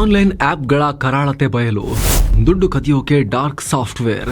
Online ಆಪ್ಗಳ ಕರಾಳತೆ ಬಯಲು ದುಡ್ಡು ಕದಿಯೋಕೆ ಡಾರ್ಕ್ ಸಾಫ್ಟ್ವೇರ್.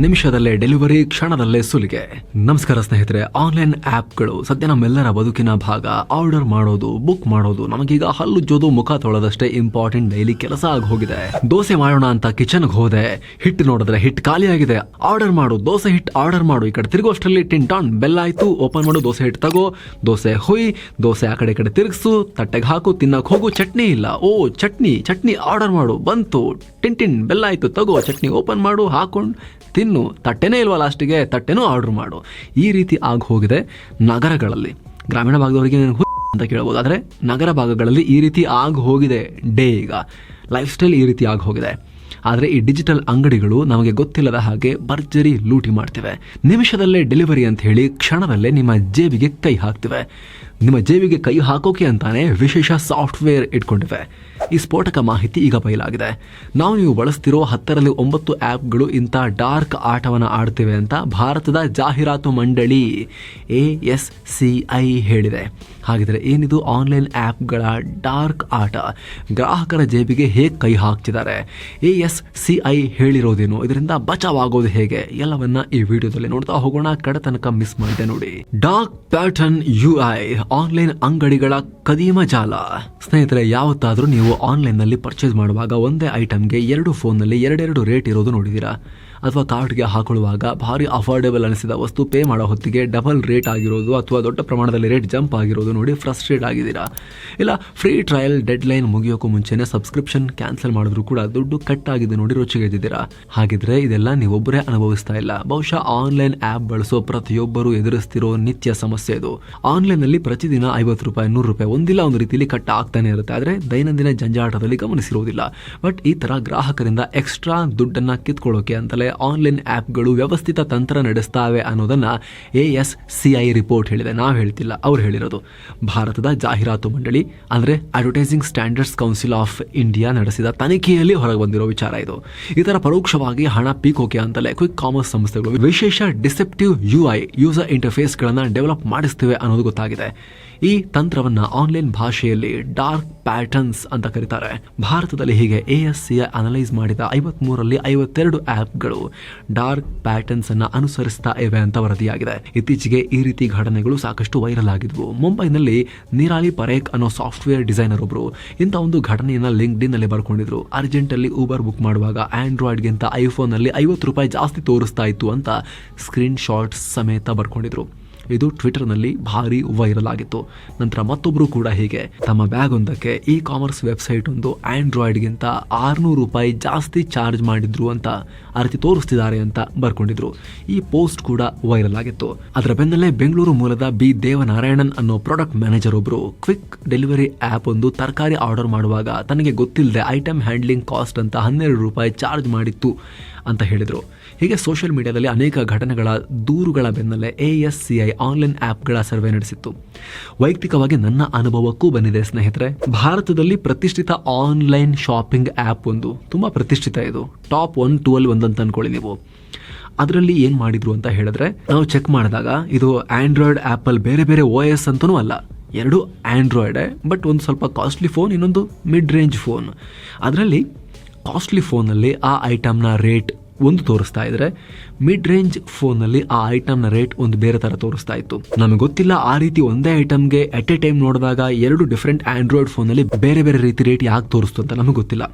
ನಿಮಿಷದಲ್ಲೇ ಡೆಲಿವರಿ, ಕ್ಷಣದಲ್ಲೇ ಸುಲಿಗೆ. ನಮಸ್ಕಾರ ಸ್ನೇಹಿತರೆ, ಆನ್ಲೈನ್ ಆಪ್ಗಳು ಸದ್ಯ ನಮ್ಮೆಲ್ಲರ ಬದುಕಿನ ಭಾಗ. ಆರ್ಡರ್ ಮಾಡೋದು, ಬುಕ್ ಮಾಡೋದು, ನಮಗೀಗ ಹಲ್ಲುಜ್ಜೋದು ಮುಖ ತೊಳೆದಷ್ಟೇ ಇಂಪಾರ್ಟೆಂಟ್ ಡೈಲಿ ಕೆಲಸ ಆಗಿ ಹೋಗಿದೆ ದೋಸೆ ಮಾಡೋಣ ಅಂತ ಕಿಚನ್ಗೆ ಹೋದೆ. ಹಿಟ್ ನೋಡಿದ್ರೆ ಹಿಟ್ ಖಾಲಿಯಾಗಿದೆ. ಆರ್ಡರ್ ಮಾಡು, ದೋಸೆ ಹಿಟ್ ಆರ್ಡರ್ ಮಾಡು. ಈ ಕಡೆ ತಿರುಗೋಷ್ಟರಲ್ಲಿ ಟಿನ್ ಟಾನ್ ಬೆಲ್ಲ ಆಯ್ತು, ಓಪನ್ ಮಾಡು, ದೋಸೆ ಹಿಟ್ ತಗೋ. ದೋಸೆ ಹುಯ್, ದೋಸೆ ಆ ಕಡೆ ಕಡೆ ತಿರುಗಿಸು, ತಟ್ಟೆಗೆ ಹಾಕು, ತಿನ್ನಕ್ ಹೋಗು, ಚಟ್ನಿ ಇಲ್ಲ. ಓ, ಚಟ್ನಿ ಚಟ್ನಿ ಆರ್ಡರ್ ಮಾಡು, ಬಂತು. ಟಿನ್ ಟಿನ್ ಬೆಲ್ಲ ಆಯ್ತು, ತಗೋ, ಚಟ್ನಿ ಓಪನ್ ಮಾಡು, ಹಾಕೊಂಡು ತಿನ್ನು. ತಟ್ಟೆನೇ ಇಲ್ವಾ ಲಾಸ್ಟಿಗೆ? ತಟ್ಟೆನೂ ಆರ್ಡ್ರ್ ಮಾಡು. ಈ ರೀತಿ ಆಗಿ ಹೋಗಿದೆ ನಗರಗಳಲ್ಲಿ. ಗ್ರಾಮೀಣ ಭಾಗದವರಿಗೆ ನೀನು ಅಂತ ಕೇಳ್ಬೋದು. ಆದರೆ ನಗರ ಭಾಗಗಳಲ್ಲಿ ಈ ರೀತಿ ಆಗಿ ಹೋಗಿದೆ ಡೇ ಈಗ. ಲೈಫ್ ಸ್ಟೈಲ್ ಈ ರೀತಿ ಆಗಿ ಹೋಗಿದೆ. ಆದರೆ ಈ ಡಿಜಿಟಲ್ ಅಂಗಡಿಗಳು ನಮಗೆ ಗೊತ್ತಿಲ್ಲದ ಹಾಗೆ ಭರ್ಜರಿ ಲೂಟಿ ಮಾಡ್ತಿವೆ. ನಿಮಿಷದಲ್ಲೇ ಡೆಲಿವರಿ ಅಂತ ಹೇಳಿ ಕ್ಷಣದಲ್ಲೇ ನಿಮ್ಮ ಜೇಬಿಗೆ ಕೈ ಹಾಕ್ತಿವೆ. ನಿಮ್ಮ ಜೇಬಿಗೆ ಕೈ ಹಾಕೋಕೆ ಅಂತಾನೆ ವಿಶೇಷ ಸಾಫ್ಟ್ವೇರ್ ಇಟ್ಕೊಂಡಿವೆ. ಈ ಸ್ಫೋಟಕ ಮಾಹಿತಿ ಈಗ ಬಯಲಾಗಿದೆ. ನಾವು ನೀವು ಬಳಸ್ತಿರೋ ಹತ್ತರಲ್ಲಿ ಒಂಬತ್ತು ಆ್ಯಪ್ಗಳು ಇಂಥ ಡಾರ್ಕ್ ಆಟವನ್ನು ಆಡ್ತೇವೆ ಅಂತ ಭಾರತದ ಜಾಹೀರಾತು ಮಂಡಳಿ ಎ ಎಸ್ ಸಿ ಐ ಹೇಳಿದೆ. ಹಾಗಿದ್ರೆ ಏನಿದು ಆನ್ಲೈನ್ ಆ್ಯಪ್ಗಳ ಡಾರ್ಕ್ ಆಟ? ಗ್ರಾಹಕರ ಜೇಬಿಗೆ ಹೇಗೆ ಕೈ ಹಾಕ್ತಿದ್ದಾರೆ? ಎ ಎಸ್ ಸಿ ಐ ಹೇಳಿರೋದೇನು? ಇದರಿಂದ ಬಚಾವಾಗೋದು ಹೇಗೆ? ಎಲ್ಲವನ್ನ ಈ ವಿಡಿಯೋದಲ್ಲಿ ನೋಡ್ತಾ ಹೋಗೋಣ. ಕಡೆ ತನಕ ಮಿಸ್ ಮಾಡಿದೆ ನೋಡಿ. Dark pattern U I online ಅಂಗಡಿಗಳ ಕದೀಮ ಜಾಲ. ಸ್ನೇಹಿತರೆ, ಯಾವತ್ತಾದರೂ ನೀವು ಆನ್ಲೈನ್ನಲ್ಲಿ ಪರ್ಚೇಸ್ ಮಾಡುವಾಗ ಒಂದೇ ಐಟಮ್ಗೆ ಎರಡು ಫೋನ್ನಲ್ಲಿ ಎರಡೆರಡು ರೇಟ್ ಇರೋದು ನೋಡಿದ್ದೀರಾ ಅಥವಾ ಕಾರ್ಡ್ಗೆ ಹಾಕೊಳ್ಳುವಾಗ ಭಾರಿ ಅಫೋರ್ಡೆಬಲ್ ಅನಿಸಿದ ವಸ್ತು ಪೇ ಮಾಡೋ ಹೊತ್ತಿಗೆ ಡಬಲ್ ರೇಟ್ ಆಗಿರೋದು ಅಥವಾ ದೊಡ್ಡ ಪ್ರಮಾಣದಲ್ಲಿ ರೇಟ್ ಜಂಪ್ ಆಗಿರೋದು ನೋಡಿ ಫ್ರಸ್ಟ್ರೇಟ್ ಆಗಿದ್ದೀರಾ? ಇಲ್ಲ ಫ್ರೀ ಟ್ರಯಲ್ ಡೆಡ್ ಲೈನ್ ಮುಗಿಯೋಕ್ಕೂ ಮುಂಚೆನೇ ಸಬ್ಸ್ಕ್ರಿಪ್ಷನ್ ಕ್ಯಾನ್ಸಲ್ ಮಾಡಿದ್ರು ಕೂಡ ದುಡ್ಡು ಕಟ್ ಆಗಿದೆ ನೋಡಿ ರುಚಿಗೆದ್ದಿದ್ದೀರಾ ಹಾಗಿದ್ರೆ ಇದೆಲ್ಲ ನೀವೊಬ್ಬರೇ ಅನುಭವಿಸ್ತಾ ಇಲ್ಲ. ಬಹುಶಃ ಆನ್ಲೈನ್ ಆ್ಯಪ್ ಬಳಸೋ ಪ್ರತಿಯೊಬ್ಬರು ಎದುರಿಸ್ತಿರೋ ನಿತ್ಯ ಸಮಸ್ಯೆ ಇದು. ಆನ್ಲೈನ್ನಲ್ಲಿ ಪ್ರತಿದಿನ ಐವತ್ತು ರೂಪಾಯಿ, ನೂರು ರೂಪಾಯಿ ಒಂದಿಲ್ಲ ಒಂದು ರೀತಿಯಲ್ಲಿ ಕಟ್ ಆಗ್ತಾನೆ ಇರುತ್ತೆ. ಆದರೆ ದೈನಂದಿನ ಜಂಜಾಟದಲ್ಲಿ ಗಮನಿಸಿರುವುದಿಲ್ಲ ಬಟ್ ಈ ತರ ಗ್ರಾಹಕರಿಂದ ಎಕ್ಸ್ಟ್ರಾ ದುಡ್ಡನ್ನ ಕಿತ್ಕೊಳ್ಳೋಕೆ ಅಂತಲೇ ಆನ್ಲೈನ್ ಆ್ಯಪ್ಗಳು ವ್ಯವಸ್ಥಿತ ತಂತ್ರ ನಡೆಸ್ತಾವೆ ಅನ್ನೋದನ್ನ A S C I report ಹೇಳಿದೆ. ನಾವು ಹೇಳ್ತಿಲ್ಲ, ಅವ್ರು ಹೇಳಿರೋದು. ಭಾರತದ ಜಾಹೀರಾತು ಮಂಡಳಿ, ಅಂದ್ರೆ advertising standards council of India ನಡೆಸಿದ ತನಿಖೆಯಲ್ಲಿ ಹೊರಗೆ ಬಂದಿರೋ ವಿಚಾರ ಇದು. ತರ ಪರೋಕ್ಷವಾಗಿ ಹಣ ಪೀಕೋಕೆ ಅಂತಲೇ ಕ್ವಿಕ್ ಕಾಮರ್ಸ್ ಸಂಸ್ಥೆಗಳು ವಿಶೇಷ ಡಿಸೆಪ್ಟಿವ್ ಯು ಐ ಯೂಸರ್ ಇಂಟರ್ಫೇಸ್ಗಳನ್ನು ಡೆವಲಪ್ ಮಾಡಿಸ್ತೇವೆ ಅನ್ನೋದು ಗೊತ್ತಾಗಿದೆ. ಈ ತಂತ್ರವನ್ನ ಆನ್ಲೈನ್ ಭಾಷೆಯಲ್ಲಿ ಡಾರ್ಕ್ ಪ್ಯಾಟರ್ನ್ಸ್ ಅಂತ ಕರೀತಾರೆ. ಭಾರತದಲ್ಲಿ ಹೀಗೆ ಎ ಎಸ್ ಸಿ ಅನಲೈಸ್ ಮಾಡಿದ ಐವತ್ ಮೂರಲ್ಲಿ ಐವತ್ತೆರಡು ಆಪ್ಗಳು ಡಾರ್ಕ್ ಪ್ಯಾಟರ್ನ್ಸ್ ಅನ್ನು ಅನುಸರಿಸ್ತಾ ಇವೆ ಅಂತ ವರದಿಯಾಗಿದೆ. ಇತ್ತೀಚೆಗೆ ಈ ರೀತಿ ಘಟನೆಗಳು ಸಾಕಷ್ಟು ವೈರಲ್ ಆಗಿದ್ವು. ಮುಂಬೈನಲ್ಲಿ ನಿರಾಲಿ ಪರೇಖ್ ಅನ್ನೋ ಸಾಫ್ಟ್ವೇರ್ ಡಿಸೈನರ್ ಒಬ್ರು ಇಂಥ ಒಂದು ಘಟನೆಯನ್ನ ಇನ್ನಲ್ಲಿ ಬರ್ಕೊಂಡಿದ್ರು. ಅರ್ಜೆಂಟ್ ಅಲ್ಲಿ ಊಬರ್ ಬುಕ್ ಮಾಡುವಾಗ ಆಂಡ್ರಾಯ್ಡ್ಗಿಂತ ಐಫೋನ್ ಅಲ್ಲಿ ಐವತ್ತು ರೂಪಾಯಿ ಜಾಸ್ತಿ ತೋರಿಸ್ತಾ ಇತ್ತು ಅಂತ ಸ್ಕ್ರೀನ್ ಶಾಟ್ಸ್ ಸಮೇತ ಬರ್ಕೊಂಡಿದ್ರು. ಇದು ಟ್ವಿಟರ್ನಲ್ಲಿ ಭಾರಿ ವೈರಲ್ ಆಗಿತ್ತು. ನಂತರ ಮತ್ತೊಬ್ಬರು ಕೂಡ ಹೀಗೆ. ತಮ್ಮ ಬ್ಯಾಗ್ ಒಂದಕ್ಕೆ ಇ ಕಾಮರ್ಸ್ ವೆಬ್ಸೈಟ್ ಒಂದು ಆಂಡ್ರಾಯ್ಡ್ಗಿಂತ ಆರುನೂರು ರೂಪಾಯಿ ಜಾಸ್ತಿ ಚಾರ್ಜ್ ಮಾಡಿದ್ರು ಅಂತ ಆ ತೋರಿಸ್ತಿದ್ದಾರೆ ಅಂತ ಬರ್ಕೊಂಡಿದ್ರು. ಈ ಪೋಸ್ಟ್ ಕೂಡ ವೈರಲ್ ಆಗಿತ್ತು. ಅದರ ಬೆನ್ನಲ್ಲೇ ಬೆಂಗಳೂರು ಮೂಲದ ಬಿ ದೇವನಾರಾಯಣನ್ ಅನ್ನೋ ಪ್ರಾಡಕ್ಟ್ ಮ್ಯಾನೇಜರ್ ಒಬ್ರು ಕ್ವಿಕ್ ಡೆಲಿವರಿ ಆ್ಯಪ್ ಒಂದು ತರಕಾರಿ ಆರ್ಡರ್ ಮಾಡುವಾಗ ತನಗೆ ಗೊತ್ತಿಲ್ಲದೆ ಐಟಮ್ ಹ್ಯಾಂಡ್ಲಿಂಗ್ ಕಾಸ್ಟ್ ಅಂತ ಹನ್ನೆರಡು ರೂಪಾಯಿ ಚಾರ್ಜ್ ಮಾಡಿತ್ತು. ಅಂತ ಹೇಳಿದರು. ಹೀಗೆ ಸೋಷಿಯಲ್ ಮೀಡಿಯಾದಲ್ಲಿ ಅನೇಕ ಘಟನೆಗಳ ದೂರುಗಳ ಬೆನ್ನಲ್ಲೇ A S C I online ಆ್ಯಪ್ಗಳ survey ನಡೆಸಿತ್ತು. ವೈಯಕ್ತಿಕವಾಗಿ ನನ್ನ ಅನುಭವಕ್ಕೂ ಬಂದಿದೆ, ಸ್ನೇಹಿತರೆ. ಭಾರತದಲ್ಲಿ ಪ್ರತಿಷ್ಠಿತ ಆನ್ಲೈನ್ ಶಾಪಿಂಗ್ ಆ್ಯಪ್ ಒಂದು. ತುಂಬ ಪ್ರತಿಷ್ಠಿತ ಇದು. ಟಾಪ್ ಒನ್ ಟುವೆಲ್ ಒಂದಂತ ಅನ್ಕೊಳ್ಳಿ ನೀವು. ಅದರಲ್ಲಿ ಏನು ಮಾಡಿದ್ರು ಅಂತ ಹೇಳಿದ್ರೆ, ನಾವು ಚೆಕ್ ಮಾಡಿದಾಗ ಇದು ಆ್ಯಂಡ್ರಾಯ್ಡ್ ಆ್ಯಪಲ್ ಬೇರೆ ಬೇರೆ ಓ ಎಸ್ ಅಂತನೂ ಅಲ್ಲ. ಎರಡು ಆ್ಯಂಡ್ರಾಯ್ಡೇ ಬಟ್ ಒಂದು ಸ್ವಲ್ಪ ಕಾಸ್ಟ್ಲಿ ಫೋನ್ ಇನ್ನೊಂದು ಮಿಡ್ ರೇಂಜ್ ಫೋನ್ ಅದರಲ್ಲಿ ಕಾಸ್ಟ್ಲಿ ಫೋನಲ್ಲಿ ಆ ಐಟಮ್ನ ರೇಟ್ ಒಂದು ತೋರಿಸ್ತಾ ಇದ್ರೆ ಮಿಡ್ ರೇಂಜ್ ಫೋನಲ್ಲಿ ಆ ಐಟಮ್ನ ರೇಟ್ ಒಂದು ಬೇರೆ ತರ ತೋರಿಸ್ತಾ ಇತ್ತು. ನಮಗೆ ಗೊತ್ತಿಲ್ಲ, ಆ ರೀತಿ ಒಂದೇ ಐಟಮ್ಗೆ ಎಟ್ ಎ ಟೈಮ್ ನೋಡಿದಾಗ ಎರಡು ಡಿಫ್ರೆಂಟ್ ಆಂಡ್ರಾಯ್ಡ್ ಫೋನಲ್ಲಿ ಬೇರೆ ಬೇರೆ ರೀತಿ ರೇಟ್ ಯಾಕೆ ತೋರಿಸ್ತು ಅಂತ ನಮಗೆ ಗೊತ್ತಿಲ್ಲ.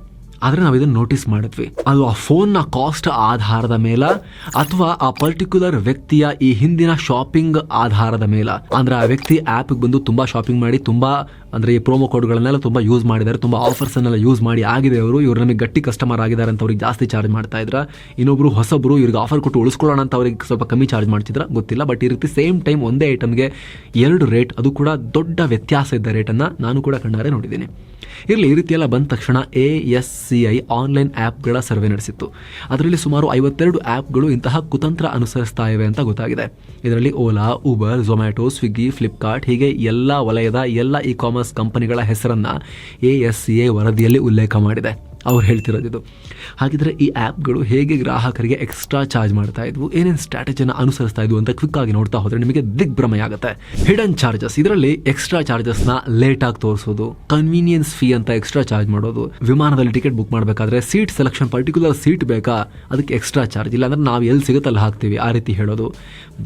ಆದ್ರೆ ನಾವು ಇದನ್ನ ನೋಟಿಸ್ ಮಾಡಿದ್ವಿ. ಅದು ಆ ಫೋನ್ನ ಕಾಸ್ಟ್ ಆಧಾರದ ಮೇಲೆ ಅಥವಾ ಆ ಪರ್ಟಿಕ್ಯುಲರ್ ವ್ಯಕ್ತಿಯ ಈ ಹಿಂದಿನ ಶಾಪಿಂಗ್ ಆಧಾರದ ಮೇಲೆ. ಅಂದ್ರೆ ಆ ವ್ಯಕ್ತಿ ಆ್ಯಪ್ಗೆ ಬಂದು ತುಂಬಾ ಶಾಪಿಂಗ್ ಮಾಡಿ, ತುಂಬಾ ಅಂದ್ರೆ ಈ ಪ್ರೋಮೋ ಕೋಡ್ಗಳನ್ನೆಲ್ಲ ತುಂಬಾ ಯೂಸ್ ಮಾಡಿದ್ದಾರೆ. ತುಂಬಾ ಆಫರ್ಸ್ ಅನ್ನೆಲ್ಲ ಯೂಸ್ ಮಾಡಿ ಆಗಿದೆ ಅವರು. ಇವ್ರು ನಮಗೆ ಗಟ್ಟಿ ಕಸ್ಟಮರ್ ಆಗಿದ್ದಾರೆ ಅಂತ ಅವ್ರಿಗೆ ಜಾಸ್ತಿ ಚಾರ್ಜ್ ಮಾಡ್ತಾ ಇದ್ರ. ಇನ್ನೊಬ್ರು ಹೊಸಬ್ರು ಇವ್ರಿಗೆ ಆಫರ್ ಕೊಟ್ಟು ಉಳಿಸ್ಕೊಳ್ಳೋಣ ಅಂತ ಅವ್ರಿಗೆ ಸ್ವಲ್ಪ ಕಮ್ಮಿ ಚಾರ್ಜ್ ಮಾಡ್ತಿದ್ರ. ಗೊತ್ತಿಲ್ಲ ಬಟ್ ಈ ರೀತಿ ಸೇಮ್ ಟೈಮ್ ಒಂದೇ ಐಟಮ್ಗೆ ಎರಡು ರೇಟ್ ಅದು ಕೂಡ ದೊಡ್ಡ ವ್ಯತ್ಯಾಸ ಇದ್ದ ರೇಟನ್ನು ನಾನು ಕೂಡ ಕಣ್ಣಾರೆ ನೋಡಿದ್ದೀನಿ. ಇರಲಿ, ಈ ರೀತಿಯೆಲ್ಲ ಬಂದ ತಕ್ಷಣ A S C I online ಆ್ಯಪ್ಗಳ survey ನಡೆಸಿತ್ತು. ಅದರಲ್ಲಿ ಸುಮಾರು ಐವತ್ತೆರಡು ಆ್ಯಪ್ಗಳು ಇಂತಹ ಕುತಂತ್ರ ಅನುಸರಿಸ್ತಾ ಇವೆ ಅಂತ ಗೊತ್ತಾಗಿದೆ. ಇದರಲ್ಲಿ ಓಲಾ ಉಬರ್ ಝೊಮ್ಯಾಟೊ ಸ್ವಿಗ್ಗಿ ಫ್ಲಿಪ್ಕಾರ್ಟ್ ಹೀಗೆ ಎಲ್ಲ ವಲಯದ ಎಲ್ಲ ಇ ಕಾಮರ್ಸ್ ಕಂಪನಿಗಳ ಹೆಸರನ್ನ ಎ ಎಸ್ ಎ ವರದಿಯಲ್ಲಿ ಉಲ್ಲೇಖ ಮಾಡಿದೆ. ಅವ್ರು ಹೇಳ್ತಿರೋದಿದು ಹಾಗಿದ್ರೆ ಈ ಆ್ಯಪ್ಗಳು ಹೇಗೆ ಗ್ರಾಹಕರಿಗೆ ಎಕ್ಸ್ಟ್ರಾ ಚಾರ್ಜ್ ಮಾಡ್ತಾ ಇದ್ವು, ಏನೇನು ಸ್ಟ್ರಾಟಜಿನ ಅನುಸರಿಸ್ತಾ ಇದ್ವು ಅಂತ ಕ್ವಿಕ್ ಆಗಿ ನೋಡ್ತಾ ಹೋದ್ರೆ ನಿಮಗೆ ದಿಗ್ಭ್ರಮೆ ಆಗುತ್ತೆ. ಹಿಡನ್ ಚಾರ್ಜಸ್ ಇದರಲ್ಲಿ ಎಕ್ಸ್ಟ್ರಾ ಚಾರ್ಜಸ್ನ ಲೇಟ್ ಆಗಿ ತೋರಿಸೋದು ಕನ್ವೀನಿಯನ್ಸ್ ಫೀ ಅಂತ ಎಕ್ಸ್ಟ್ರಾ ಚಾರ್ಜ್ ಮಾಡೋದು, ವಿಮಾನದಲ್ಲಿ ಟಿಕೆಟ್ ಬುಕ್ ಮಾಡಬೇಕಾದ್ರೆ ಸೀಟ್ ಸೆಲೆಕ್ಷನ್ ಪರ್ಟಿಕ್ಯುಲರ್ ಸೀಟ್ ಬೇಕಾ? ಅದಕ್ಕೆ ಎಕ್ಸ್ಟ್ರಾ ಚಾರ್ಜ್ ಇಲ್ಲಾಂದ್ರೆ ನಾವು ಎಲ್ಲಿ ಸಿಗುತ್ತೆ ಅಲ್ಲಿ ಹಾಕ್ತೀವಿ, ಆ ರೀತಿ ಹೇಳೋದು.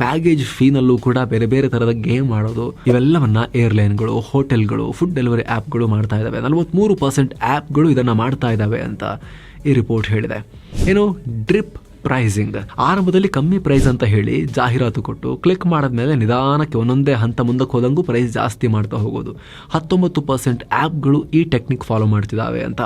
ಬ್ಯಾಗೇಜ್ ಫೀನಲ್ಲೂ ಕೂಡ ಬೇರೆ ಬೇರೆ ಥರದ ಗೇಮ್ ಮಾಡೋದು. ಇವೆಲ್ಲವನ್ನ ಏರ್ಲೈನ್ಗಳು ಹೋಟೆಲ್ಗಳು ಫುಡ್ ಡೆಲಿವರಿ ಆ್ಯಪ್ಗಳು ಮಾಡ್ತಾ ಇದ್ದಾವೆ ನಲವತ್ತ್ಮೂರು ಪರ್ಸೆಂಟ್ ಆ್ಯಪ್ಗಳು ಇದನ್ನು ಮಾಡ್ತಾ ಇದ್ದಾವೆ ಅಂತ ಈ ರಿಪೋರ್ಟ್ ಹೇಳಿದೆ. ಏನು? Drip pricing. ಆರಂಭದಲ್ಲಿ ಕಮ್ಮಿ ಪ್ರೈಸ್ ಅಂತ ಹೇಳಿ ಜಾಹೀರಾತು ಕೊಟ್ಟು ಕ್ಲಿಕ್ ಮಾಡಿದ್ಮೇಲೆ ನಿಧಾನಕ್ಕೆ ಒಂದೊಂದೇ ಹಂತ ಮುಂದಕ್ಕೆ ಹೋದಂಗೂ ಪ್ರೈಸ್ ಜಾಸ್ತಿ ಮಾಡ್ತಾ ಹೋಗೋದು. ಹತ್ತೊಂಬತ್ತು ಪರ್ಸೆಂಟ್ ಆ್ಯಪ್ಗಳು ಈ ಟೆಕ್ನಿಕ್ ಫಾಲೋ ಮಾಡ್ತಿದ್ದಾವೆ ಅಂತ.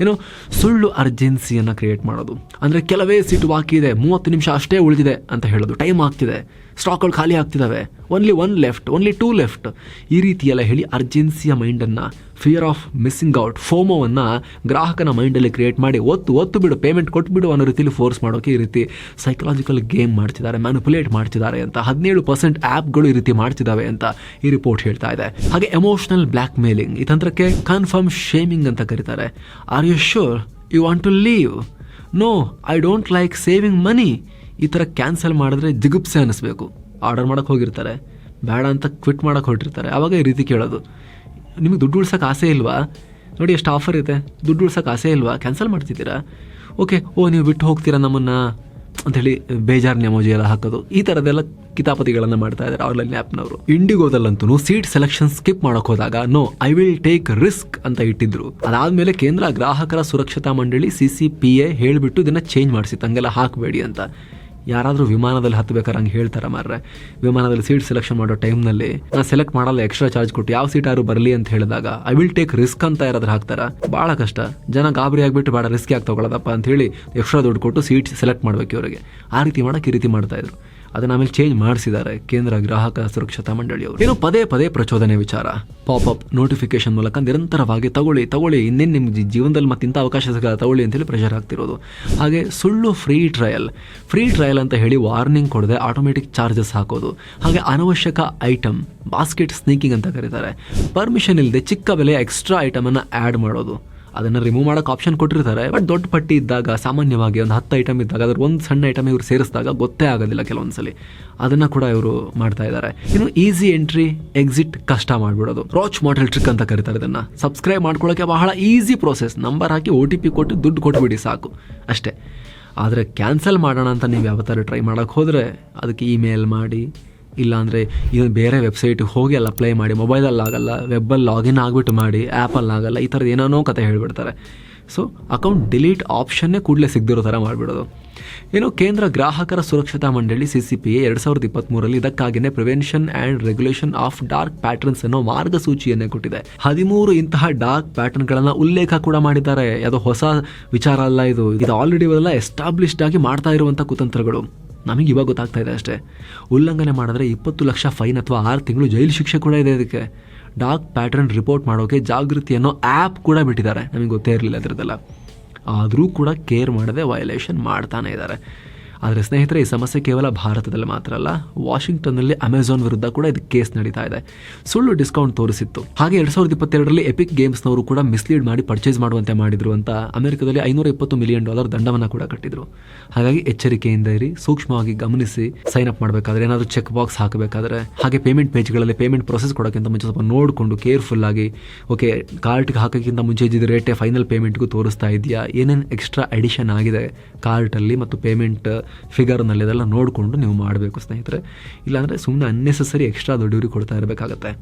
ಏನು? ಸುಳ್ಳು ಅರ್ಜೆನ್ಸಿಯನ್ನು ಕ್ರಿಯೇಟ್ ಮಾಡೋದು. ಅಂದರೆ ಕೆಲವೇ ಸೀಟು ಬಾಕಿ ಇದೆ, ಮೂವತ್ತು ನಿಮಿಷ ಅಷ್ಟೇ ಉಳಿದಿದೆ ಅಂತ ಹೇಳೋದು. ಟೈಮ್ ಆಗ್ತಿದೆ. ಸ್ಟಾಕ್ಗಳು ಖಾಲಿ ಆಗ್ತಿದ್ದಾವೆ only one left only two left ಈ ರೀತಿಯೆಲ್ಲ ಹೇಳಿ ಅರ್ಜೆನ್ಸಿಯ ಮೈಂಡನ್ನು ಫಿಯರ್ ಆಫ್ ಮಿಸ್ಸಿಂಗ್ ಔಟ್ ಫೋಮೋವನ್ನು ಗ್ರಾಹಕನ ಮೈಂಡಲ್ಲಿ ಕ್ರಿಯೇಟ್ ಮಾಡಿ ಒತ್ತು ಒತ್ತು ಬಿಡು ಪೇಮೆಂಟ್ ಕೊಟ್ಬಿಡು ಅನ್ನೋ ರೀತಿಯಲ್ಲಿ ಫೋರ್ಸ್ ಮಾಡೋಕೆ ಈ ರೀತಿ ಸೈಕಲಾಜಿಕಲ್ ಗೇಮ್ ಮಾಡ್ತಿದ್ದಾರೆ ಮ್ಯಾನುಪುಲೇಟ್ ಮಾಡ್ತಿದ್ದಾರೆ ಅಂತ. ಹದಿನೇಳು ಪರ್ಸೆಂಟ್ ಆ್ಯಪ್ಗಳು ಈ ರೀತಿ ಮಾಡ್ತಿದ್ದಾವೆ ಅಂತ ಈ ರಿಪೋರ್ಟ್ ಹೇಳ್ತಾ ಇದೆ. ಹಾಗೆ ಎಮೋಷನಲ್ ಬ್ಲ್ಯಾಕ್ ಮೇಲಿಂಗ್ ಈ ತಂತ್ರಕ್ಕೆ ಕನ್ಫರ್ಮ್ ಶೇಮಿಂಗ್ ಅಂತ ಕರೀತಾರೆ. Are you sure you want to leave no I don't like saving money ಈ ಥರ ಕ್ಯಾನ್ಸಲ್ ಮಾಡಿದ್ರೆ ಜಿಗುಪ್ಸೆ ಅನ್ನಿಸ್ಬೇಕು. ಆರ್ಡರ್ ಮಾಡೋಕೆ ಹೋಗಿರ್ತಾರೆ. ಬೇಡ ಅಂತ ಕ್ವಿಟ್ ಮಾಡೋಕೆ ಹೊರಟಿರ್ತಾರೆ. ಆವಾಗ ಈ ರೀತಿ ಕೇಳೋದು. ನಿಮಗೆ ದುಡ್ಡು ಉಳ್ಸೋಕೆ ಆಸೆ ಇಲ್ವಾ? ನೋಡಿ, ಎಷ್ಟು ಆಫರ್ ಇದೆ. ದುಡ್ಡು ಉಳ್ಸೋಕೆ ಆಸೆ ಇಲ್ವಾ? ಕ್ಯಾನ್ಸಲ್ ಮಾಡ್ತಿದ್ದೀರಾ? ಓಕೆ ಓ, ನೀವು ಬಿಟ್ಟು ಹೋಗ್ತೀರಾ ನಮ್ಮನ್ನು? ಅಂಥೇಳಿ ಬೇಜಾರ್ ನೆಮೋಜಿ ಎಲ್ಲ ಹಾಕೋದು. ಈ ಥರದ್ದೆಲ್ಲ ಕಿತಾಪತಿಗಳನ್ನು ಮಾಡ್ತಾ ಇದ್ದಾರೆ ಆನ್ಲೈನ್ ಆ್ಯಪ್ನವರು ಇಂಡಿಗೋದಲ್ಲಂತೂ ಸೀಟ್ ಸೆಲೆಕ್ಷನ್ ಸ್ಕಿಪ್ ಮಾಡೋಕೆ ಹೋದಾಗ no I will take risk ಅಂತ ಇಟ್ಟಿದ್ರು. ಅದಾದಮೇಲೆ ಕೇಂದ್ರ ಗ್ರಾಹಕರ ಸುರಕ್ಷತಾ ಮಂಡಳಿ ಸಿ ಸಿ ಪಿ ಎ ಹೇಳಿಬಿಟ್ಟು ಇದನ್ನು ಚೇಂಜ್ ಮಾಡಿಸಿತ್ತು ಹಂಗೆಲ್ಲ ಹಾಕಬೇಡಿ ಅಂತ. ಯಾರಾದರೂ ವಿಮಾನದಲ್ಲಿ ಹತ್ತಬೇಕಾದ್ರೆ ಹಂಗೆ ಹೇಳ್ತಾರೆ ಮಾರ್ರೆ? ವಿಮಾನದಲ್ಲಿ ಸೀಟ್ ಸೆಲೆಕ್ಷನ್ ಮಾಡೋ ಟೈಮ್ನಲ್ಲಿ ನಾನು ಸೆಲೆಕ್ಟ್ ಮಾಡಲ್ಲ ಎಕ್ಸ್ಟ್ರಾ ಚಾರ್ಜ್ ಕೊಟ್ಟು ಯಾವ ಸೀಟ್ ಯಾರು ಬರಲಿ ಅಂತ ಹೇಳಿದಾಗ ಐ ವಿಲ್ ಟೇಕ್ ರಿಸ್ಕ್ ಅಂತ ಯಾರಾದ್ರೂ ಹಾಕ್ತಾರೆ? ಭಾಳ ಕಷ್ಟ. ಜನ ಗಾಬರಿ ಆಗಿಬಿಟ್ಟು, ಬೇಡ ರಿಸ್ಕ್ ಯಾಕೆ ತೊಗೊಳ್ಳೋದಪ್ಪ ಅಂತ ಹೇಳಿ ಎಕ್ಸ್ಟ್ರಾ ದುಡ್ಡು ಕೊಟ್ಟು ಸೀಟ್ ಸೆಲೆಕ್ಟ್ ಮಾಡಬೇಕು ಇವರಿಗೆ. ಆ ರೀತಿ ಮಾಡೋಕ್ಕೆ ಈ ರೀತಿ ಮಾಡ್ತಾ ಇದ್ರು. ಅದನ್ನ ಆಮೇಲೆ ಚೇಂಜ್ ಮಾಡಿಸಿದ್ದಾರೆ ಕೇಂದ್ರ ಗ್ರಾಹಕ ಸುರಕ್ಷತಾ ಮಂಡಳಿಯವರು. ಏನು ಪದೇ ಪದೇ ಪ್ರಚೋದನೆ ವಿಚಾರ. ಪಾಪ್ ಅಪ್ ನೋಟಿಫಿಕೇಶನ್ ಮೂಲಕ ನಿರಂತರವಾಗಿ ತಗೊಳ್ಳಿ ತಗೊಳ್ಳಿ, ಇನ್ನೇನು ನಿಮ್ಮ ಜೀವನದಲ್ಲಿ ಮತ್ತೆ ಇಂಥ ಅವಕಾಶ ಸಿಗಲ್ಲ ತಗೊಳ್ಳಿ ಅಂತೇಳಿ ಪ್ರೆಷರ್ ಆಗ್ತಿರೋದು ಹಾಗೆ ಸುಳ್ಳು ಫ್ರೀ ಟ್ರಯಲ್ ಫ್ರೀ ಟ್ರಯಲ್ ಅಂತ ಹೇಳಿ ವಾರ್ನಿಂಗ್ ಕೊಡದೆ ಆಟೋಮೆಟಿಕ್ ಚಾರ್ಜಸ್ ಹಾಕೋದು. ಹಾಗೆ ಅನವಶ್ಯಕ ಐಟಮ್ ಬಾಸ್ಕೆಟ್ ಸ್ನೀಕಿಂಗ್ ಅಂತ ಕರೀತಾರೆ. ಪರ್ಮಿಷನ್ ಇಲ್ಲದೆ ಚಿಕ್ಕ ಬೆಲೆಯ ಎಕ್ಸ್ಟ್ರಾ ಐಟಮನ್ನು ಆ್ಯಡ್ ಮಾಡೋದು. ಅದನ್ನು ರಿಮೂವ್ ಮಾಡೋಕೆ ಆಪ್ಷನ್ ಕೊಟ್ಟಿರ್ತಾರೆ. ಬಟ್ ದೊಡ್ಡ ಪಟ್ಟಿ ಇದ್ದಾಗ, ಸಾಮಾನ್ಯವಾಗಿ ಒಂದು ಹತ್ತು ಐಟಮ್ ಇದ್ದಾಗ, ಅದ್ರ ಒಂದು ಸಣ್ಣ ಐಟಮ್ ಇವರು ಸೇರಿಸಿದಾಗ ಗೊತ್ತೇ ಆಗೋದಿಲ್ಲ ಕೆಲವೊಂದ್ಸಲಿ. ಅದನ್ನು ಕೂಡ ಇವರು ಮಾಡ್ತಾ ಇದ್ದಾರೆ ಇನ್ನು ಈಸಿ ಎಂಟ್ರಿ ಎಕ್ಸಿಟ್ ಕಷ್ಟ ಮಾಡಿಬಿಡೋದು. ರಾಚ್ ಮಾಡೆಲ್ ಟ್ರಿಕ್ ಅಂತ ಕರೀತಾರೆ ಇದನ್ನು. ಸಬ್ಸ್ಕ್ರೈಬ್ ಮಾಡ್ಕೊಳ್ಳೋಕೆ ಬಹಳ ಈಸಿ ಪ್ರೋಸೆಸ್ ನಂಬರ್ ಹಾಕಿ ಒ ಟಿ ಪಿ ಕೊಟ್ಟು ದುಡ್ಡು ಕೊಟ್ಬಿಡಿ ಸಾಕು. ಅಷ್ಟೇ. ಆದರೆ ಕ್ಯಾನ್ಸಲ್ ಮಾಡೋಣ ಅಂತ ನೀವು ಯಾವ ಟ್ರೈ ಮಾಡೋಕ್ಕೆ ಹೋದರೆ, ಅದಕ್ಕೆ ಇಮೇಲ್ ಮಾಡಿ. ಇಲ್ಲಾಂದರೆ ಇದು ಬೇರೆ ವೆಬ್ಸೈಟಿಗೆ ಹೋಗಿ ಅಲ್ಲಿ ಅಪ್ಲೈ ಮಾಡಿ ಮೊಬೈಲಲ್ಲಿ ಆಗಲ್ಲ ವೆಬ್ಬಲ್ಲಿ ಲಾಗಿನ್ ಆಗಿಬಿಟ್ಟು ಮಾಡಿ ಆ್ಯಪಲ್ಲಿ ಆಗಲ್ಲ, ಈ ಥರದ್ದು ಏನೇನೋ ಕತೆ ಹೇಳಿಬಿಡ್ತಾರೆ. ಸೊ ಅಕೌಂಟ್ ಡಿಲೀಟ್ ಆಪ್ಷನ್ನೇ ಕೂಡಲೇ ಸಿಗದಿರೋ ಥರ ಮಾಡಿಬಿಡೋದು. ಏನು ಕೇಂದ್ರ ಗ್ರಾಹಕರ ಸುರಕ್ಷತಾ ಮಂಡಳಿ ಸಿ ಸಿ ಪಿ ಎ ಎರಡು ಸಾವಿರದ ಇಪ್ಪತ್ತ್ಮೂರರಲ್ಲಿ ಇದಕ್ಕಾಗಿಯೇ prevention and regulation of dark patterns ಅನ್ನೋ ಮಾರ್ಗಸೂಚಿಯನ್ನೇ ಕೊಟ್ಟಿದೆ. ಹದಿಮೂರು ಇಂತಹ ಡಾರ್ಕ್ ಪ್ಯಾಟರ್ನ್ಗಳನ್ನು ಉಲ್ಲೇಖ ಕೂಡ ಮಾಡಿದ್ದಾರೆ. ಯಾವುದೋ ಹೊಸ ವಿಚಾರ ಅಲ್ಲ ಇದು. ಇದು ಆಲ್ರೆಡಿ ಇವೆಲ್ಲ ಎಸ್ಟಾಬ್ಲಿಷ್ಡ್ ಆಗಿ ಮಾಡ್ತಾ ಇರುವಂಥ ಕುತಂತ್ರಗಳು. ನಮಗೆ ಇವಾಗ ಗೊತ್ತಾಗ್ತಾ ಇದೆ ಅಷ್ಟೇ. ಉಲ್ಲಂಘನೆ ಮಾಡಿದ್ರೆ ಇಪ್ಪತ್ತು ಲಕ್ಷ ಫೈನ್ ಅಥವಾ ಆರು ತಿಂಗಳು ಜೈಲು ಶಿಕ್ಷೆ ಕೂಡ ಇದೆ ಇದಕ್ಕೆ. ಡಾರ್ಕ್ ಪ್ಯಾಟರ್ನ್ ರಿಪೋರ್ಟ್ ಮಾಡೋಕೆ ಜಾಗೃತಿ ಅನ್ನೋ ಆ್ಯಪ್ ಕೂಡ ಬಿಟ್ಟಿದ್ದಾರೆ. ನಮಗೆ ಗೊತ್ತೇ ಇರಲಿಲ್ಲ ಅದರದ್ದೆಲ್ಲ ಆದರೂ ಕೂಡ ಕೇರ್ ಮಾಡದೆ ವಯಲೇಷನ್ ಮಾಡ್ತಾನೆ ಇದ್ದಾರೆ. ಆದರೆ ಸ್ನೇಹಿತರೆ, ಈ ಸಮಸ್ಯೆ ಕೇವಲ ಭಾರತದಲ್ಲಿ ಮಾತ್ರ ಅಲ್ಲ, ವಾಷಿಂಗ್ಟನ್ನಲ್ಲಿ ಅಮೆಝಾನ್ ವಿರುದ್ಧ ಕೂಡ ಇದು ಕೇಸ್ ನಡೀತಾ ಇದೆ. ಸುಳ್ಳು ಡಿಸ್ಕೌಂಟ್ ತೋರಿಸಿತ್ತು. ಹಾಗೆ ಎರಡು ಸಾವಿರದ ಇಪ್ಪತ್ತೆರಡರಲ್ಲಿ ಎಪಿಕ್ ಗೇಮ್ಸ್ನವರು ಕೂಡ ಮಿಸ್ಲೀಡ್ ಮಾಡಿ ಪರ್ಚೇಸ್ ಮಾಡುವಂತೆ ಮಾಡಿದ್ರು ಅಂತ ಅಮೆರಿಕದಲ್ಲಿ ಐನೂರ ಇಪ್ಪತ್ತು ಮಿಲಿಯನ್ ಡಾಲರ್ ದಂಡವನ್ನು ಕೂಡ ಕಟ್ಟಿದ್ರು. ಹಾಗಾಗಿ ಎಚ್ಚರಿಕೆಯಿಂದ ಇರಿ, ಸೂಕ್ಷ್ಮವಾಗಿ ಗಮನಿಸಿ ಸೈನ್ ಅಪ್ ಮಾಡಬೇಕಾದ್ರೆ, ಏನಾದರೂ ಚೆಕ್ ಬಾಕ್ಸ್ ಹಾಕಬೇಕಾದ್ರೆ, ಹಾಗೆ ಪೇಮೆಂಟ್ ಪೇಜ್ಗಳಲ್ಲಿ ಪೇಮೆಂಟ್ ಪ್ರೊಸೆಸ್ ಕೊಡೋಕ್ಕಿಂತ ಮುಂಚೆ ಸ್ವಲ್ಪ ನೋಡಿಕೊಂಡು ಕೇರ್ಫುಲ್ ಆಗಿ ಓಕೆ ಕಾರ್ಟ್ಗೆ ಹಾಕೋಕ್ಕಿಂತ ಮುಂಚೆ ಇದ್ದಿದ್ದ ರೇಟೇ ಫೈನಲ್ ಪೇಮೆಂಟ್ಗೂ ತೋರಿಸ್ತಾ ಇದೆಯಾ ಏನೇನು ಎಕ್ಸ್ಟ್ರಾ ಅಡಿಷನ್ ಆಗಿದೆ ಕಾರ್ಟಲ್ಲಿ ಮತ್ತು ಪೇಮೆಂಟ್ ಫಿಗರ್ನಲ್ಲಿ ಇದೆಲ್ಲ ನೋಡಿಕೊಂಡು ನೀವು ಮಾಡಬೇಕು ಸ್ನೇಹಿತರೆ. ಇಲ್ಲಾಂದರೆ ಸುಮ್ಮನೆ ಅನ್ನೆಸರಿ ಎಕ್ಸ್ಟ್ರಾ ದುಡ್ಡು ಕೊಡ್ತಾ ಇರಬೇಕಾಗತ್ತೆ.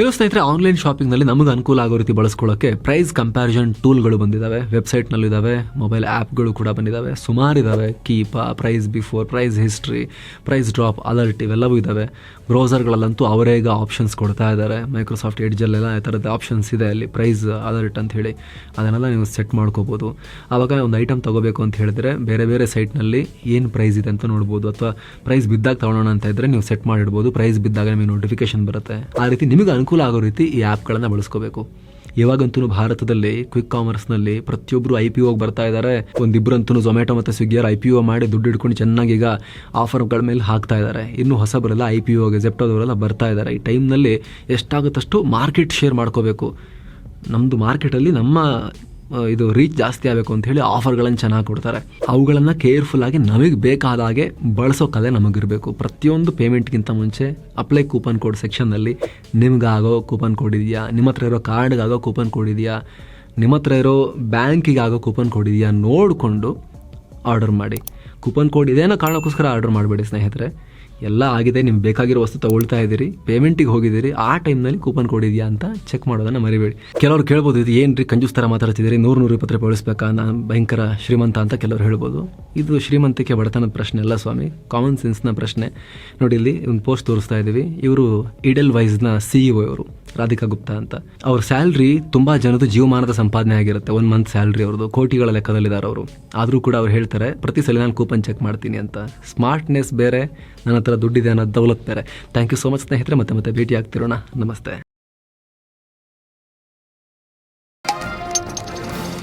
ಇರೋ ಸ್ನೇಹಿತರೆ ಆನ್ಲೈನ್ ಶಾಪಿಂಗ್ನಲ್ಲಿ ನಮಗೆ ಅನುಕೂಲ ಆಗೋ ರೀತಿ ಬಳಸ್ಕೊಳ್ಳೋಕ್ಕೆ ಪ್ರೈಸ್ ಕಂಪ್ಯಾರಿಸನ್ ಟೂಲ್ಗಳು ಬಂದಿದ್ದಾವೆ ವೆಬ್ಸೈಟ್ನಲ್ಲಿದ್ದಾವೆ ಮೊಬೈಲ್ ಆ್ಯಪ್ಗಳು ಕೂಡ ಬಂದಿದ್ದಾವೆ ಸುಮಾರು ಇದ್ದಾವೆ Keepa price before price history price drop alert ಇವೆಲ್ಲವೂ ಇದ್ದಾವೆ ಬ್ರೌಸರ್ಗಳಲ್ಲಂತೂ ಅವರೇ ಈಗ ಆಪ್ಷನ್ಸ್ ಕೊಡ್ತಾ ಇದ್ದಾರೆ. ಮೈಕ್ರೋಸಾಫ್ಟ್ ಎಡ್ಜಲ್ಲೆಲ್ಲ ಈ ಥರದ ಆಪ್ಷನ್ಸ್ ಇದೆ. ಅಲ್ಲಿ ಪ್ರೈಸ್ ಅಲರ್ಟ್ ಅಂತ ಹೇಳಿ ಅದನ್ನೆಲ್ಲ ನೀವು ಸೆಟ್ ಮಾಡ್ಕೋಬೋದು. ಆವಾಗ ಒಂದು ಐಟಮ್ ತಗೋಬೇಕು ಅಂತ ಹೇಳಿದ್ರೆ ಬೇರೆ ಬೇರೆ ಸೈಟ್ನಲ್ಲಿ ಏನು ಪ್ರೈಸ್ ಇದೆ ಅಂತ ನೋಡ್ಬೋದು. ಅಥವಾ ಪ್ರೈಸ್ ಬಿದ್ದಾಗ ತಗೊಳ್ಳೋಣ ಅಂತ ಇದ್ದರೆ ನೀವು ಸೆಟ್ ಮಾಡಿಡ್ಬೋದು. ಪ್ರೈಸ್ ಬಿದ್ದಾಗ ನಿಮಗೆ ನೋಟಿಫಿಕೇಶನ್ ಬರುತ್ತೆ. ಆ ರೀತಿ ನಿಮಗೆ ಅನುಕೂಲ ಆಗೋ ರೀತಿ ಈ ಆ್ಯಪ್ಗಳನ್ನು ಬಳಸ್ಕೋಬೇಕು. ಇವಾಗಂತೂ ಭಾರತದಲ್ಲಿ ಕ್ವಿಕ್ ಕಾಮರ್ಸ್ನಲ್ಲಿ ಪ್ರತಿಯೊಬ್ಬರು ಐ ಪಿ ಓಗೆ ಬರ್ತಾ ಇದ್ದಾರೆ ಒಂದಿಬ್ಬರಂತೂ ಝೊಮ್ಯಾಟೊ ಮತ್ತು ಸ್ವಿಗ್ಗಿಯರ್ ಐ ಪಿ ಓ ಮಾಡಿ ದುಡ್ಡು ಇಟ್ಕೊಂಡು ಚೆನ್ನಾಗಿ ಈಗ ಆಫರ್ಗಳ ಮೇಲೆ ಹಾಕ್ತಾ ಇದ್ದಾರೆ ಇನ್ನು ಹೊಸಬರೆಲ್ಲ ಐ ಪಿ ಓಗೆ ಜೆಪ್ಟೋದವರೆಲ್ಲ ಬರ್ತಾ ಇದ್ದಾರೆ ಈ ಟೈಮ್ನಲ್ಲಿ ಎಷ್ಟಾಗುತ್ತಷ್ಟು ಮಾರ್ಕೆಟ್ ಶೇರ್ ಮಾಡ್ಕೋಬೇಕು. ನಮ್ಮದು ಮಾರ್ಕೆಟಲ್ಲಿ ನಮ್ಮ ಇದು ರೀಚ್ ಜಾಸ್ತಿ ಆಗಬೇಕು ಅಂತ ಹೇಳಿ ಆಫರ್ಗಳನ್ನು ಚೆನ್ನಾಗಿ ಕೊಡ್ತಾರೆ. ಅವುಗಳನ್ನು ಕೇರ್ಫುಲ್ ಆಗಿ ನಮಗೆ ಬೇಕಾದ ಹಾಗೆ ಬಳಸೋ ಕಲೆ ನಮಗಿರಬೇಕು. ಪ್ರತಿಯೊಂದು ಪೇಮೆಂಟ್ಗಿಂತ ಮುಂಚೆ ಅಪ್ಲೈ ಕೂಪನ್ ಕೋಡ್ ಸೆಕ್ಷನ್ನಲ್ಲಿ ನಿಮಗಾಗೋ ಕೂಪನ್ ಕೋಡ್ ಇದೆಯಾ? ನಿಮ್ಮ ಹತ್ರ ಇರೋ ಕಾರ್ಡ್ಗಾಗೋ ಕೂಪನ್ ಕೋಡ್ ಇದೆಯಾ? ನಿಮ್ಮ ಹತ್ರ ಇರೋ ಬ್ಯಾಂಕಿಗೆ ಆಗೋ ಕೂಪನ್ ಕೋಡ್ ಇದೆಯಾ? ನೋಡಿಕೊಂಡು ಆರ್ಡರ್ ಮಾಡಿ. ಕೂಪನ್ ಕೋಡ್ ಇದೇನೋ ಕಾರಣಕ್ಕೋಸ್ಕರ ಆರ್ಡರ್ ಮಾಡಬೇಡಿ ಸ್ನೇಹಿತರೆ. ಎಲ್ಲ ಆಗಿದೆ, ನಿಮ್ಗೆ ಬೇಕಾಗಿರೋ ವಸ್ತು ತಗೊಳ್ತಾ ಇದ್ದೀರಿ ಪೇಮೆಂಟಿಗೆ ಹೋಗಿದ್ದೀರಿ, ಆ ಟೈಮ್ನಲ್ಲಿ ಕೂಪನ್ ಕೋಡ್ ಇದೆಯಾ ಅಂತ ಚೆಕ್ ಮಾಡೋದನ್ನ ಮರಿಬೇಡಿ. ಕೆಲವರು ಕೇಳ್ಬೋದು, ಇದು ಏನ್ರಿ ಕಂಜೂಸ್ ಥರ ಮಾತಾಡ್ತಿದ್ದೀರಿ, ನೂರು ನೂರು ಇಪ್ಪತ್ತು ರೂಪಾಯಿ ಬಳಸ್ಬೇಕಾ ನಾನು ಭಯಂಕರ ಶ್ರೀಮಂತ ಅಂತ ಕೆಲವರು ಹೇಳ್ಬೋದು. ಇದು ಶ್ರೀಮಂತಿಕೆ ಬಡತನದ ಪ್ರಶ್ನೆ ಅಲ್ಲ ಸ್ವಾಮಿ ಕಾಮನ್ ಸೆನ್ಸ್ನ ಪ್ರಶ್ನೆ. ನೋಡಿ, ಇಲ್ಲಿ ಒಂದು ಪೋಸ್ಟ್ ತೋರಿಸ್ತಾ ಇದ್ದೀವಿ. ಇವರು ಇಡಲ್ ವೈಸ್ನ ಸಿ ಇ ಇವರು ರಾಧಿಕಾ ಗುಪ್ತಾ ಅಂತ. ಅವ್ರ ಸ್ಯಾಲ್ರಿ ತುಂಬಾ ಜನದ ಜೀವಮಾನದ ಸಂಪಾದನೆ ಆಗಿರುತ್ತೆ. ಒನ್ ಮಂತ್ ಸ್ಯಾಲ್ರಿ ಅವ್ರದ್ದು. ಕೋಟಿಗಳ ಲೆಕ್ಕದಲ್ಲಿದ್ದಾರೆ ಅವರು. ಆದರೂ ಕೂಡ ಅವ್ರು ಹೇಳ್ತಾರೆ, ಪ್ರತಿ ಸಲ ನಾನು ಕೂಪನ್ ಚೆಕ್ ಮಾಡ್ತೀನಿ ಅಂತ. ಸ್ಮಾರ್ಟ್ನೆಸ್ ಬೇರೆ, ನನ್ನ ಹತ್ರ ದುಡ್ಡಿದೆ ಅನ್ನೋ ದೌಲತ್ ಬೇರೆ. ಥ್ಯಾಂಕ್ ಯು ಸೋ ಮಚ್ ಸ್ನೇಹಿತರೆ, ಮತ್ತೆ ಮತ್ತೆ ಭೇಟಿ ಆಗ್ತಿರೋಣ ನಮಸ್ತೆ.